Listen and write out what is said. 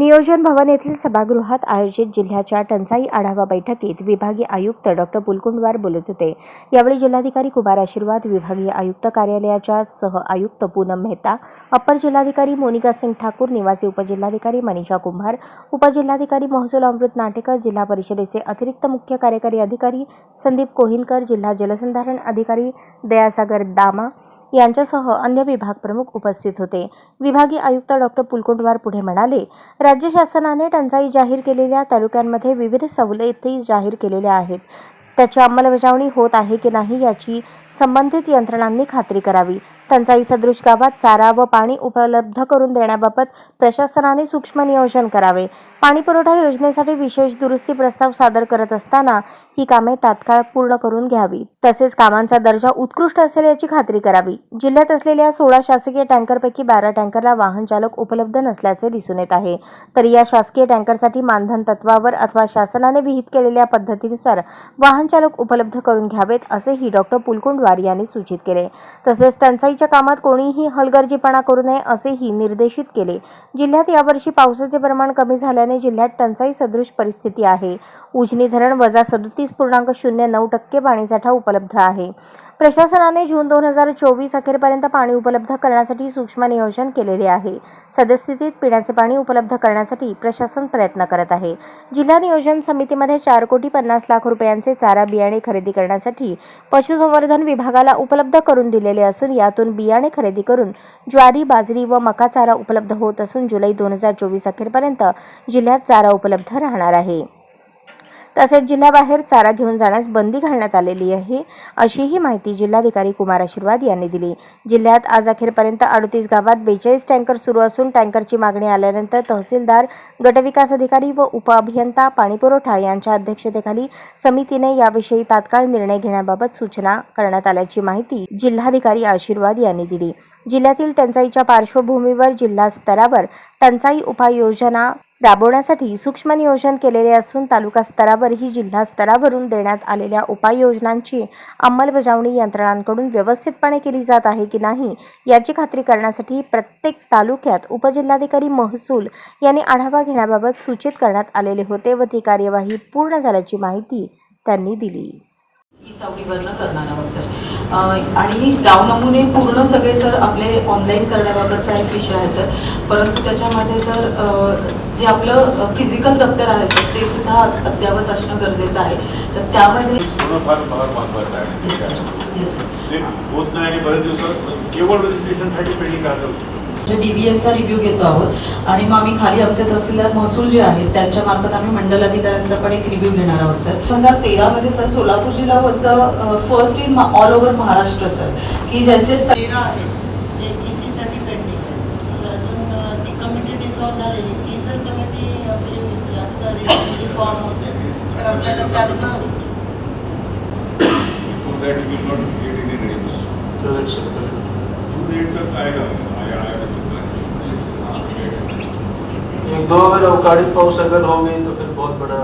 नियोजन भवन येथील सभागृहात आयोजित जिल्ह्याच्या टंचाई आढावा बैठकीत विभागीय आयुक्त डॉक्टर पुलकुंडवार बोलत होते. यावेळी जिल्हाधिकारी कुमार आशीर्वाद विभागीय आयुक्त कार्यालयाच्या सह आयुक्त पूनम मेहता अप्पर जिल्हाधिकारी मोनिका सिंग ठाकूर निवासी उपजिल्हाधिकारी मनीषा कुंभार उपजिल्हाधिकारी महसूल अमृत नाटेकर जिल्हा परिषदेचे अतिरिक्त मुख्य कार्यकारी अधिकारी संदीप कोहिनकर जिल्हा जलसंधारण अधिकारी दयासागर दामा यांच्यासह अन्य विभाग प्रमुख उपस्थित होते. विभागीय आयुक्त डॉक्टर पुलकुंडवार पुढे म्हणाले राज्य शासनाने टंचाई जाहीर केलेल्या तालुक्यांमध्ये विविध सवलती जाहीर केलेल्या आहेत. त्याची अंमलबजावणी होत आहे की नाही याची संबंधित यंत्रणांनी खात्री करावी. टंचाई सदृश गावात चारा व पाणी उपलब्ध करून देण्याबाबत प्रशासनाने सूक्ष्म नियोजन करावे. पाणी पुरवठा योजनेसाठी विशेष दुरुस्ती प्रस्ताव सादर करत असताना ही कामे तात्काळ पूर्ण करून घ्यावी. तसेच कामांचा दर्जा उत्कृष्ट असेल याची खात्री करावी. जिल्ह्यात असलेल्या सोळा शासकीय टँकरपैकी बारा टँकरला वाहन चालक उपलब्ध नसल्याचे दिसून येत आहे. तर या शासकीय टँकरसाठी मानधन तत्वावर अथवा शासनाने विहित केलेल्या पद्धतीनुसार वाहन चालक उपलब्ध करून घ्यावेत असेही डॉक्टर पुलकुंडवार यांनी सूचित केले. तसेच शेतीच्या कामात कोणीही हलगर्जीपणा करू नये असेही निर्देशित केले. जिल्ह्यात यावर्षी पावसाचे प्रमाण कमी झाल्याने जिल्ह्यात टंचाई सदृश परिस्थिती आहे. उजनी धरण वजा सदतीस पूर्णांक शून्य नऊ टक्के पाणीसाठा उपलब्ध आहे. प्रशासनाने जून दोन हजार चोवीस अखेरपर्यंत पाणी उपलब्ध करण्यासाठी सूक्ष्म नियोजन केलेले आहे. सद्यस्थितीत पिण्याचे पाणी उपलब्ध करण्यासाठी प्रशासन प्रयत्न करत आहे. जिल्हा नियोजन समितीमध्ये चार कोटी पन्नास लाख रुपयांचे चारा बियाणे खरेदी करण्यासाठी पशुसंवर्धन विभागाला उपलब्ध करून दिलेले असून यातून बियाणे खरेदी करून ज्वारी बाजरी व मका चारा उपलब्ध होत असून जुलै दोन हजार चोवीस अखेरपर्यंत जिल्ह्यात चारा उपलब्ध राहणार आहे. तसेच जिल्ह्याबाहेर चारा घेऊन जाण्यास बंदी घालण्यात आलेली आहे अशीही माहिती जिल्हाधिकारी कुमार आशीर्वाद यांनी दिली. जिल्ह्यात आज अखेरपर्यंत अडतीस गावात बेचाळीस टँकर सुरू असून टँकरची मागणी आल्यानंतर तहसीलदार गटविकास अधिकारी व उपअभियंता पाणीपुरवठा यांच्या अध्यक्षतेखाली समितीने याविषयी तात्काळ निर्णय घेण्याबाबत सूचना करण्यात आल्याची माहिती जिल्हाधिकारी आशीर्वाद यांनी दिली. जिल्ह्यातील टंचाईच्या पार्श्वभूमीवर जिल्हा स्तरावर टंचाई उपाययोजना राबवण्यासाठी सूक्ष्म नियोजन केलेले असून तालुका स्तरावरही जिल्हा स्तरावरून देण्यात आलेल्या उपाययोजनांची अंमलबजावणी यंत्रणांकडून व्यवस्थितपणे केली जात आहे की नाही याची खात्री करण्यासाठी प्रत्येक तालुक्यात उपजिल्हाधिकारी महसूल यांनी आढावा घेण्याबाबत सूचित करण्यात आलेले होते व ती कार्यवाही पूर्ण झाल्याची माहिती त्यांनी दिली. चावडीवरनं करणार आहोत सर आणि गाव नमुने पूर्ण सगळे सर आपले ऑनलाईन करण्याबाबतचा एक विषय आहे सर परंतु त्याच्यामध्ये सर जे आपलं फिजिकल दप्तर आहे सर ते सुद्धा अद्यावत असणं गरजेचं आहे. तर त्यामध्ये होत नाही आणि बरेच दिवसात केवळ रजिस्ट्रेशनसाठी पेंडिंग राहतं डीबीएलचा रिव्ह्यू घेतो आहोत. आणि मग आम्ही खाली आमचे तहसीलदार महसूल जे आहेत त्यांच्या मार्फत आम्ही मंडल अधिकाऱ्यांचा पण एक रिव्ह्यू घेणार आहोत सर. दोन हजार तेरामध्ये सर सोलापूर जिल्हा was the first in all over Maharashtra sir. की ज्यांचे तेरा आहेत जे ई सीसाठी पेंडिंग आहे तर अजून ती कमिटी डिसॉल्व झालेली. ती जर कमिटी आपली आता होते. तर आपल्याला त्यातनं For that we will not get any names. June eight तक आएगा आया आया. एक दो अगर अवकाड़ी पाउस अगर हो गई तो फिर बहुत बड़ा